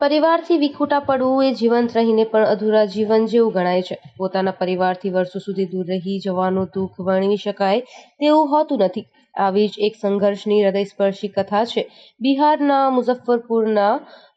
પરિવારથી વિખૂટા પડવું એ જીવંત રહીને પણ અધૂરા જીવન જેવું ગણાય છે. પોતાના પરિવારથી વર્ષો સુધી દૂર રહી જવાનું દુઃખ વર્ણવી શકાય તેવું હોતું નથી. આવી જ એક સંઘર્ષની હૃદયસ્પર્શી કથા છે. બિહારના મુઝફ્ફરપુરના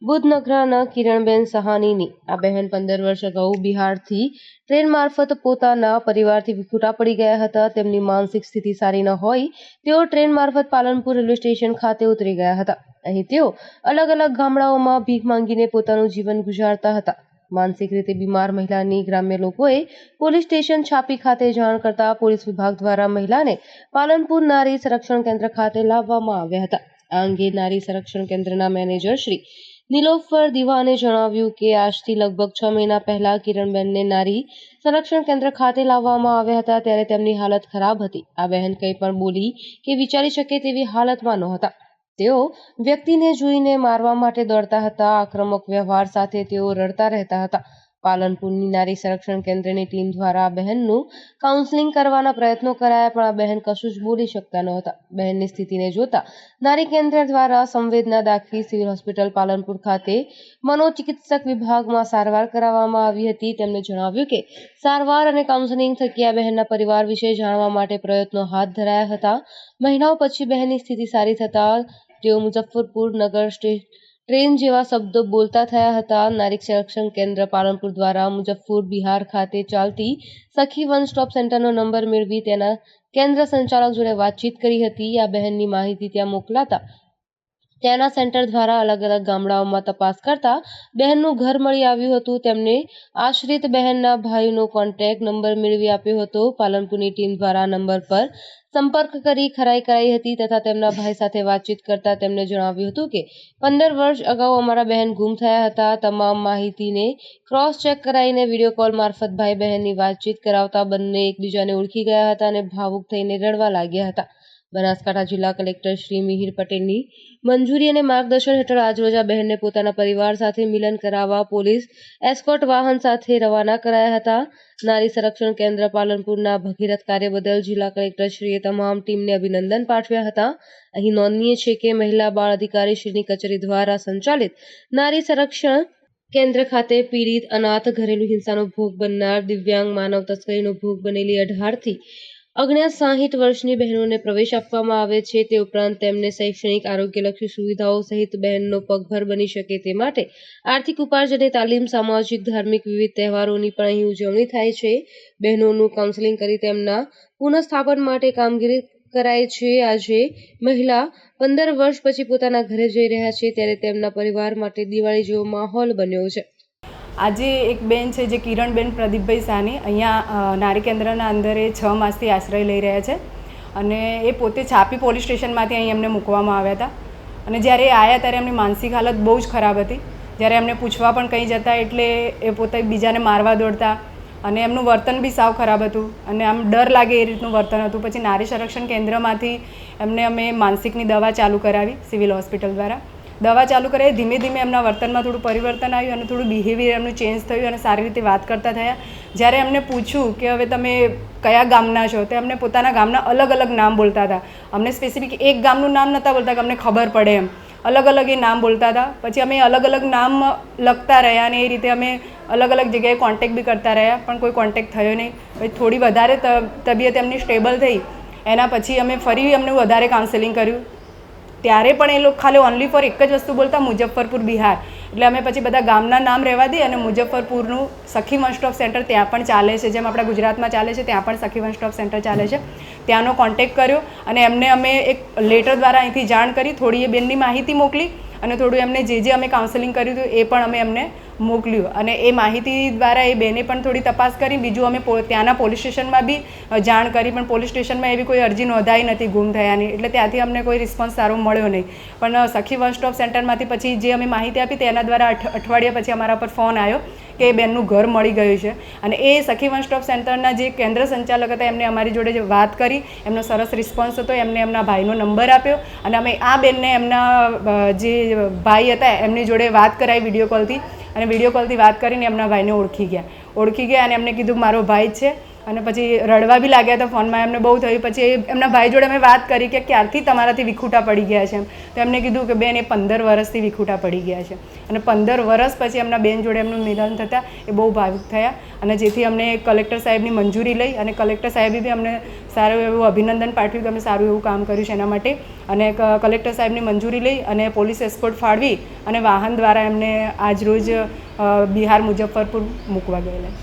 બુધનગરાના કિરણબેન સહાનીની આ બહેન પંદર વર્ષ અગાઉ બિહારથી ટ્રેન મારફત પોતાના પરિવારથી વિખૂટા પડી ગયા હતા. તેમની માનસિક સ્થિતિ સારી ન હોય તેઓ ટ્રેન મારફત પાલનપુર રેલવે સ્ટેશન ખાતે ઉતરી ગયા હતા. અહીં તેઓ અલગ અલગ ગામડાઓમાં ભીખ માંગીને પોતાનું જીવન ગુજારતા હતા. માનસિક રીતે બીમાર મહિલાની ગ્રામ્ય લોકોએ પોલીસ સ્ટેશન છાપી ખાતે જાણ કરતા પોલીસ વિભાગ દ્વારા મહિલાને પાલનપુર નારી સંરક્ષણ કેન્દ્ર ખાતે લાવવામાં આવ્યા હતા. આ અંગે નારી સંરક્ષણ કેન્દ્રના મેનેજર શ્રી નિલોફર દિવાને જણાવ્યું કે આજથી લગભગ છ મહિના પહેલા કિરણબેનને નારી સંરક્ષણ કેન્દ્ર ખાતે લાવવામાં આવ્યા હતા ત્યારે તેમની હાલત ખરાબ હતી. આ બહેન કંઈ પણ બોલી કે વિચારી શકે તેવી હાલતમાં નહોતા. તેઓ વ્યક્તિને જોઈને મારવા માટે દોડતા હતા આક્રમક વ્યવહાર સાથે તેઓ રડતા રહેતા હતા. પાલનપુરની નારી સંરક્ષણ કેન્દ્રની ટીમ દ્વારા આ બહેનનું કાઉન્સેલિંગ કરવાના પ્રયત્નો કરાયા, પણ આ બહેન કશું જ બોલી શકતા નહોતા. બહેનની સ્થિતિને જોતા નારી કેન્દ્ર દ્વારા સંવેદના દાખવી સિવિલ હોસ્પિટલ પાલનપુર ખાતે મનોચિકિત્સક વિભાગમાં સારવાર કરાવવામાં આવી હતી. તેમણે જણાવ્યું કે સારવાર અને કાઉન્સેલિંગ થકી આ બહેનના પરિવાર વિશે જાણવા માટે પ્રયત્નો હાથ ધરાયા હતા. મહિનાઓ પછી બહેનની સ્થિતિ સારી થતા તેઓ મુઝફ્ફરપુર નગર સ્ટે- ટ્રેન જેવા શબ્દો બોલતા થયા હતા. નારીક સંરક્ષણ કેન્દ્ર પાલનપુર દ્વારા મુઝફ્ફર બિહાર ખાતે ચાલતી સખી વન સ્ટોપ સેન્ટરનો નંબર મેળવી તેના કેન્દ્ર સંચાલક જોડે વાતચીત કરી હતી. આ બહેનની માહિતી ત્યાં મોકલાતા ત્યાંના સેન્ટર દ્વારા અલગ અલગ ગામડાઓમાં તપાસ કરતા બહેનનું ઘર મળી આવ્યું હતું. તેમને આશ્રિત બહેનના ભાઈનો કોન્ટેક્ટ નંબર મેળવી આપ્યો હતો. પાલનપુરની ટીમ દ્વારા નંબર પર સંપર્ક કરી ખરાઈ કરાઈ હતી તથા તેમના ભાઈ સાથે વાતચીત કરતા તેમણે જણાવ્યું હતું કે, પંદર વર્ષ અગાઉ અમારા બહેન ગુમ થયા હતા. તમામ માહિતીને ક્રોસ ચેક કરાઈને વીડિયો કોલ મારફત ભાઈ બહેનની વાતચીત કરાવતા બંને એકબીજાને ઓળખી ગયા હતા અને ભાવુક થઈને રડવા લાગ્યા હતા. બનાસકાંઠા જિલ્લા કલેક્ટર શ્રી મિહિર પટેલની મંજૂરી અને માર્ગદર્શન હેઠળ આજરોજ આ બહેનને પોતાના પરિવાર સાથે મિલન કરાવવા પોલીસ એસ્કોર્ટ વાહન સાથે રવાના કરાયા હતા. નારી સંરક્ષણ કેન્દ્ર પાલનપુરના ભગીરથ કાર્ય બદલ જિલ્લા કલેક્ટરશ્રીએ તમામ ટીમને અભિનંદન પાઠવ્યા હતા. અહીં નોંધનીય છે કે મહિલા બાળ અધિકારી શ્રીની કચેરી દ્વારા સંચાલિત નારી સંરક્ષણ કેન્દ્ર ખાતે પીડિત અનાથ ઘરેલુ હિંસાનો ભોગ બનનાર દિવ્યાંગ માનવ તસ્કરીનો ભોગ બનેલી અઢારથી અગણ્યા સાહીઠ વર્ષની બહેનોને પ્રવેશ આપવામાં આવે છે, તે ઉપરાંત તેમને શૈક્ષણિક આરોગ્યલક્ષી સુવિધાઓ સહિત બહેનનો પગભર બની શકે તે માટે આર્થિક ઉપાર્જનની તાલીમ, સામાજિક, ધાર્મિક વિવિધ તહેવારોની પણ અહીં ઉજવણી થાય છે. બહેનોનું કાઉન્સેલિંગ કરી તેમના પુનઃસ્થાપન માટે કામગીરી કરાય છે. આજે મહિલા પંદર વર્ષ પછી પોતાના ઘરે જઈ રહ્યા છે, ત્યારે તેમના પરિવાર માટે દિવાળી જેવો માહોલ બન્યો છે. આજે એક બેન છે જે કિરણબેન પ્રદીપભાઈ સાની. અહીંયા નારી કેન્દ્રના અંદર છ માસથી આશ્રય લઈ રહ્યા છે અને એ પોતે છાપી પોલીસ સ્ટેશનમાંથી અહીં એમને મૂકવામાં આવ્યા હતા. અને જ્યારે એ આવ્યા ત્યારે એમની માનસિક હાલત બહુ જ ખરાબ હતી. જ્યારે એમને પૂછવા પણ કંઈ જતા એટલે એ પોતે બીજાને મારવા દોડતા અને એમનું વર્તન બી સાવ ખરાબ હતું અને આમ ડર લાગે એ રીતનું વર્તન હતું. પછી નારી સંરક્ષણ કેન્દ્રમાંથી એમને અમે માનસિકની દવા ચાલુ કરાવી સિવિલ હોસ્પિટલ દ્વારા. દવા ચાલુ કરાવી ધીમે ધીમે એમના વર્તનમાં થોડું પરિવર્તન આવ્યું અને થોડું બિહેવિયર એમનું ચેન્જ થયું અને સારી રીતે વાત કરતા થયા. જ્યારે એમને પૂછ્યું કે હવે તમે કયા ગામના છો, તો એમને પોતાના ગામના અલગ અલગ નામ બોલતા હતા. અમને સ્પેસિફિક એક ગામનું નામ નહોતા બોલતા કે અમને ખબર પડે એમ. અલગ અલગ એ નામ બોલતા હતા. પછી અમે અલગ અલગ નામ લખતા રહ્યા અને એ રીતે અમે અલગ અલગ જગ્યાએ કોન્ટેક્ટ બી કરતા રહ્યા, પણ કોઈ કોન્ટેક્ટ થયો નહીં. પછી થોડી વધારે તબિયત એમની સ્ટેબલ થઈ. એના પછી અમે ફરી એમને વધારે કાઉન્સેલિંગ કર્યું. ત્યારે પણ એ લોકો ખાલી ઓનલી ફોર એક જ વસ્તુ બોલતા, મુઝફ્ફરપુર, બિહાર. એટલે અમે પછી બધા ગામના નામ રહેવા દઈએ અને મુઝફ્ફરપુરનું સખી વન સ્ટોપ સેન્ટર ત્યાં પણ ચાલે છે. જેમ આપણા ગુજરાતમાં ચાલે છે, ત્યાં પણ સખી વન સ્ટોપ સેન્ટર ચાલે છે. ત્યાંનો કોન્ટેક્ટ કર્યો અને એમને અમે એક લેટર દ્વારા અહીંથી જાણ કરી, થોડી એ બેનની માહિતી મોકલી અને થોડું એમને જે જે અમે કાઉન્સેલિંગ કર્યું હતું એ પણ અમે એમને મોકલ્યું. અને એ માહિતી દ્વારા એ બેને પણ થોડી તપાસ કરી. બીજું અમે ત્યાંના પોલીસ સ્ટેશનમાં બી જાણ કરી. પણ પોલીસ સ્ટેશનમાં એવી કોઈ અરજી નોંધાઈ નથી ગુમ થયાની. એટલે ત્યાંથી અમને કોઈ રિસ્પોન્સ સારો મળ્યો નહીં. પણ સખી વન સ્ટોપ સેન્ટરમાંથી પછી જે અમે માહિતી આપી તેના દ્વારા અઠ- અઠવાડિયા પછી અમારા પર ફોન આવ્યો કે એ બેનનું ઘર મળી ગયું છે. અને એ સખી વન સ્ટોપ સેન્ટરના જે કેન્દ્ર સંચાલક હતા એમને અમારી જોડે વાત કરી. એમનો સરસ રિસ્પોન્સ હતો. એમને એમના ભાઈનો નંબર આપ્યો. અને અમે આ બેનને એમના જે ભાઈ હતા એમની જોડે વાત કરાવી વીડિયો કોલથી. અને વીડિયો કોલથી વાત કરીને એમના ભાઈને ઓળખી ગયા. ઓળખી ગયા અને એમને કીધું, મારો ભાઈ છે અને પછી રડવા બી લાગ્યા હતા ફોનમાં એમને બહુ થયું. પછી એમના ભાઈ જોડે મેં વાત કરી કે ક્યારથી તમારાથી વિખૂટા પડી ગયા છે એમ. તો એમને કીધું કે બેન, એ પંદર વર્ષથી વિખૂટા પડી ગયા છે. અને પંદર વર્ષ પછી એમના બેન જોડે એમનું મિલન થતાં એ બહુ ભાવુક થયા. અને જેથી અમને કલેક્ટર સાહેબની મંજૂરી લઈ અને કલેક્ટર સાહેબે બી અમને સારું એવું અભિનંદન પાઠવ્યું કે અમે સારું એવું કામ કર્યું છે એના માટે. અને કલેક્ટર સાહેબની મંજૂરી લઈ અને પોલીસ એસ્કોર્ટ ફાળવી અને વાહન દ્વારા એમને આજરોજ બિહાર મુઝફ્ફરપુર મૂકવા ગયેલા છે.